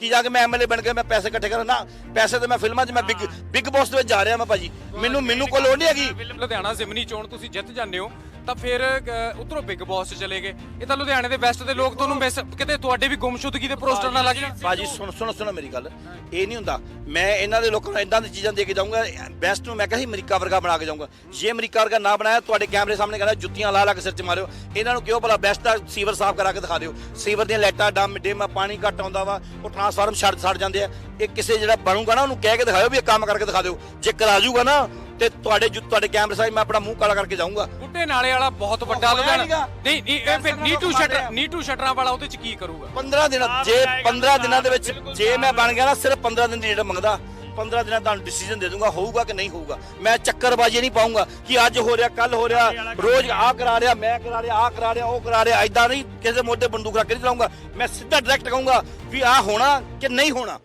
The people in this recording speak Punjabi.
ਕੀ ਜਾ ਕੇ ਮੈਂ ਐਮਐਲਏ ਬਣ ਕੇ ਮੈਂ ਪੈਸੇ ਇਕੱਠੇ ਕਰਾਂ ਨਾ, ਪੈਸੇ ਤੇ ਮੈਂ ਫਿਲਮਾਂ 'ਚ ਮੈਂ ਬਿਗ ਬਿਗ ਬੌਸ ਦੇ ਵਿੱਚ ਜਾ ਰਿਹਾ ਮੈਂ ਭਾਜੀ। ਮੈਨੂੰ ਮੈਨੂੰ ਕੋਈ ਲੋੜ ਨਹੀਂ ਹੈਗੀ। ਲੁਧਿਆਣਾ ਜ਼ਿਮਨੀ ਚੋਣ ਤੁਸੀਂ ਜਿੱਤ ਜਾਂਦੇ ਹੋ। ਤਾਂ ਫਿਰ ਉਧਰੋਂ ਬਿਗ ਬਾਸ ਚਲੇ ਗਏ। ਇਹ ਤਾਂ ਲੁਧਿਆਣੇ ਦੇ ਵੈਸਟ ਦੇ ਲੋਕ ਤੁਹਾਨੂੰ ਮਿਸ ਕਿਤੇ ਤੁਹਾਡੇ ਵੀ ਗੁੰਮਸ਼ੁਦਗੀ ਦੇ ਪੋਸਟਰ ਨਾ ਲੱਗ ਜਾਣ। ਭਾਜੀ, ਸੁਣ ਸੁਣ ਸੁਣ ਮੇਰੀ ਗੱਲ। ਇਹ ਨਹੀਂ ਹੁੰਦਾ। ਮੈਂ ਇਹਨਾਂ ਦੇ ਲੋਕਾਂ ਨੂੰ ਇਦਾਂ ਦੀ ਚੀਜ਼ਾਂ ਦੇ ਕੇ ਜਾਊਂਗਾ ਬੈਸਟ ਨੂੰ ਮੈਂ ਕਿਹਾ ਅਮਰੀਕਾ ਵਰਗਾ ਬਣਾ ਕੇ ਜਾਊਂਗਾ। ਜੇ ਅਮਰੀਕਾ ਵਰਗਾ ਨਾ ਬਣਾਇਆ, ਤੁਹਾਡੇ ਕੈਮਰੇ ਸਾਹਮਣੇ ਕਹਿੰਦਾ ਜੁੱਤੀਆਂ ਲਾ ਲਾ ਕੇ ਸਿਰ 'ਚ ਮਾਰਿਓ। ਇਹਨਾਂ ਨੂੰ ਕਿਉਂ ਭਲਾ ਬੈਸਟ ਦਾ ਸੀਵਰ ਸਾਫ਼ ਕਰਾ ਕੇ ਦਿਖਾ ਦਿਓ? ਸੀਵਰ ਦੀਆਂ ਲਾਈਟਾਂ, ਡਮ, ਡਿਮ, ਪਾਣੀ ਘੱਟ ਆਉਂਦਾ ਵਾ, ਉਹ ਟਰਾਂਸਫਾਰਮ ਛੱਡ ਛੱਡ ਜਾਂਦੇ ਆ। ਇਹ ਕਿਸੇ ਜਿਹੜਾ ਬਣੂਗਾ ਨਾ, ਉਹਨੂੰ ਕਹਿ ਕੇ ਦਿਖਾਇਓ ਵੀ ਇਹ ਕੰਮ ਕਰਕੇ ਦਿਖਾ ਦਿਓ। ਜੇ ਕਰਾ ਜੂਗਾ ਨਾ ਤੇ ਤੁਹਾਡੇ ਜੁ- ਤੁਹਾਡੇ ਕੈਮਰੇ ਸਾਹਮਣੇ ਮੈਂ ਆਪਣਾ ਮੂੰਹ ਕਾਲਾ ਕਰਕੇ ਜਾਊਂਗਾ। ਬੁੱਢੇ ਨਾਲੇ ਵਾਲਾ ਬਹੁਤ ਵੱਡਾ ਹੋਇਆ ਨੀਗਾ। ਨਹੀਂ ਨਹੀਂ ਇਹ ਫਿਰ ਨੀਟੂ ਸ਼ਟਰ ਨੀਟੂ ਸ਼ਟਰਾਂ ਵਾਲਾ ਉਹਦੇ 'ਚ ਕੀ ਕਰੂਗਾ? 15 ਦਿਨ ਜੇ 15 ਦਿਨਾਂ ਦੇ ਵਿੱਚ ਜੇ ਮੈਂ ਬਣ ਗਿਆ ਨਾ ਸਿਰਫ 15 ਦਿਨ ਦੀ ਡੇਟ ਮੰਗਦਾ। 15 ਦਿਨਾਂ ਤੁਹਾਨੂੰ ਡਿਸੀਜਨ ਦੇ ਦੂੰਗਾ ਹੋਊਗਾ ਕਿ ਨਹੀਂ ਹੋਊਗਾ। ਮੈਂ ਚੱਕਰਬਾਜ਼ੀ ਨਹੀਂ ਪਾਉਂਗਾ ਕਿ ਅੱਜ ਹੋ ਰਿਹਾ ਕੱਲ ਹੋ ਰਿਹਾ ਰੋਜ਼ ਆ ਕਰਾ ਰਿਹਾ ਮੈਂ ਕਰਾ ਰਿਹਾ ਆ ਕਰਾ ਰਿਹਾ ਉਹ ਕਰਾ ਰਿਹਾ ਐਦਾਂ ਨਹੀਂ ਕਿਸੇ ਮੋਢੇ ਬੰਦੂਕ ਰੱਖ ਕੇ ਨਹੀਂ ਚਲਾਉਂਗਾ ਮੈਂ ਸਿੱਧਾ ਡਾਇਰੈਕਟ ਕਹੂੰਗਾ ਵੀ ਆ ਹੋਣਾ ਕਿ ਨਹੀਂ ਹੋਣਾ।